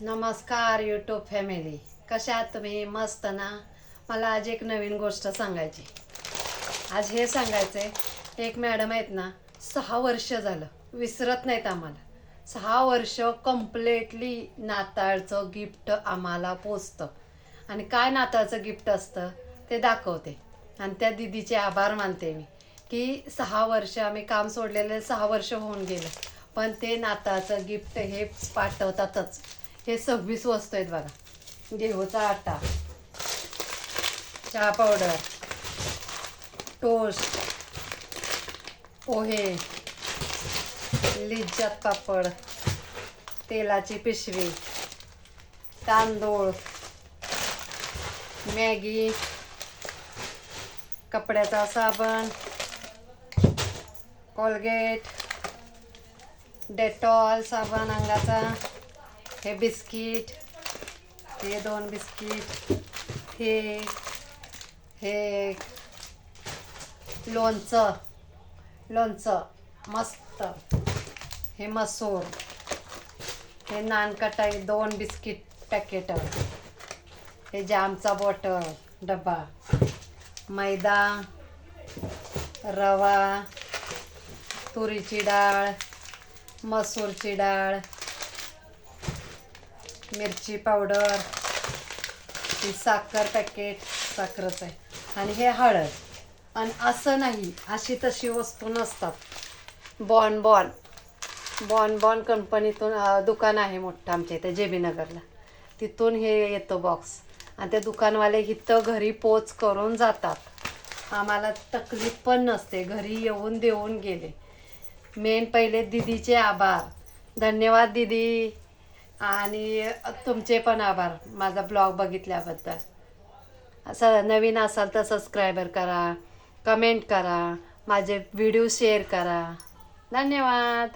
नमस्कार YouTube family कशा आहात तुम्ही? मस्त ना? मला आज एक नवीन गोष्ट सांगायची. आज हे सांगायचं आहे एक मॅडम आहेत ना सहा वर्ष झालं. विसरत नाहीत आम्हाला. सहा वर्ष कम्प्लेटली नाताळचं गिफ्ट आम्हाला पोचतं. आणि काय नाताळचं गिफ्ट असतं ते दाखवते. आणि त्या दिदीचे आभार मानते मी की सहा वर्ष आम्ही काम सोडलेले सहा वर्ष होऊन गेले. पण ते नाताळचं गिफ्ट हे पाठवतातच. हे सव्वीस वस्तू आहेत बघा. गेहूचा आटा. चहा पावडर. टोस्ट. पोहे. लिज्जत पापड. तेलाची पिशवी. तांदूळ. मॅगी. कपड्याचा साबण. कोलगेट. डेटॉल साबण अंगाचा. हे बिस्किट हे दोन बिस्किट हे हे लोणचं लोणचं मस्त. हे मसूर हे नानकटाई दोन बिस्किट पॅकेट. हे जामचा बॉटल डबा मैदा रवा तुरीची डाळ मसूरची डाळ मिरची पावडर ही साखर पॅकेट साखरच आहे. आणि हे हळद. आणि असं नाही अशी तशी वस्तू नसतात. बॉन बॉन. बॉन बॉन कंपनीतून दुकान आहे मोठं आमच्या इथे जे बी नगरला तिथून हे येतं बॉक्स आणि ते दुकानवाले इथं घरी पोच करून जातात. आम्हाला तकलीफ पण नसते घरी येऊन देऊन गेले. मेन पहिले दिदीचे आभार. धन्यवाद दिदी. आणि तुमचे पण आभार माझा ब्लॉग बघितल्याबद्दल. असं नवीन असाल तर सबस्क्रायबर करा कमेंट करा माझे व्हिडिओ शेअर करा. धन्यवाद.